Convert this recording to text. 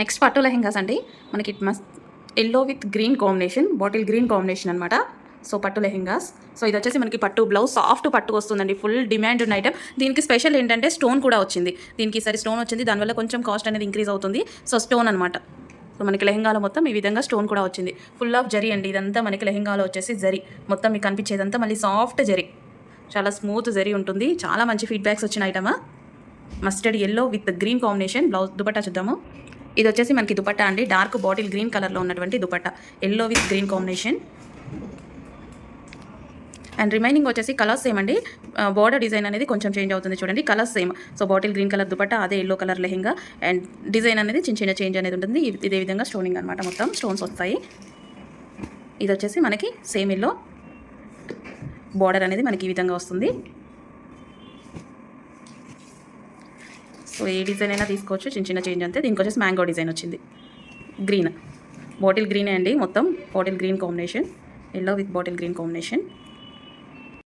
Next పట్టు లెహెంగాస్ అండి. మనకి it must yellow with green combination bottle green combination అనమాట సో పట్టు లెహెంగాస్. సో ఇది వచ్చేసి మనకి పట్టు బ్లౌజ్ సాఫ్ట్ పట్టు వస్తుందండి. ఫుల్ డిమాండ్ ఉన్న ఐటమ్ దీనికి స్పెషల్ ఏంటంటే స్టోన్ కూడా వచ్చింది. దీనికి ఈసారి స్టోన్ వచ్చింది. దానివల్ల కొంచెం కాస్ట్ అనేది ఇంక్రీజ్ అవుతుంది. సో స్టోన్ అనమాట సో మనకి లెహెంగాలో మొత్తం ఈ విధంగా స్టోన్ కూడా వచ్చింది. ఫుల్ ఆఫ్ జరీ అండి. ఇదంతా మనకి లెహెంగాలో వచ్చేసి జరీ. మొత్తం మీకు కనిపించేదంతా మళ్ళీ సాఫ్ట్ జరీ. చాలా స్మూత్ జరీ ఉంటుంది. చాలా మంచి ఫీడ్బ్యాక్స్ వచ్చిన ఐటమా mustard yellow with green combination blouse dupatta చూద్దాము. ఇది వచ్చేసి మనకి దుపట్టా అండి. డార్క్ బాటిల్ గ్రీన్ కలర్లో ఉన్నటువంటి dupatta. Yellow with green combination and remaining వచ్చేసి కలర్స్ సేమ్ అండి. బార్డర్ డిజైన్ అనేది కొంచెం చేంజ్ అవుతుంది చూడండి. Colours same so bottle green colour dupatta అదే yellow colour lehenga. And design అనేది చిన్న చిన్న చేంజ్ అనేది ఉంటుంది. ఇదే విధంగా స్టోనింగ్ అనమాట మొత్తం. స్టోన్స్ వస్తాయి. ఇది వచ్చేసి మనకి సేమ్ ఎల్లో బార్డర్ అనేది మనకి ఈ విధంగా వస్తుంది. సో ఏ డిజైన్ అయినా తీసుకోవచ్చు. చిన్న చిన్న చేంజ్ అంతే. దీనికి వచ్చేసి మ్యాంగో డిజైన్ వచ్చింది. గ్రీన్ బాటిల్ గ్రీనే అండి. మొత్తం bottle green combination yellow with bottle green combination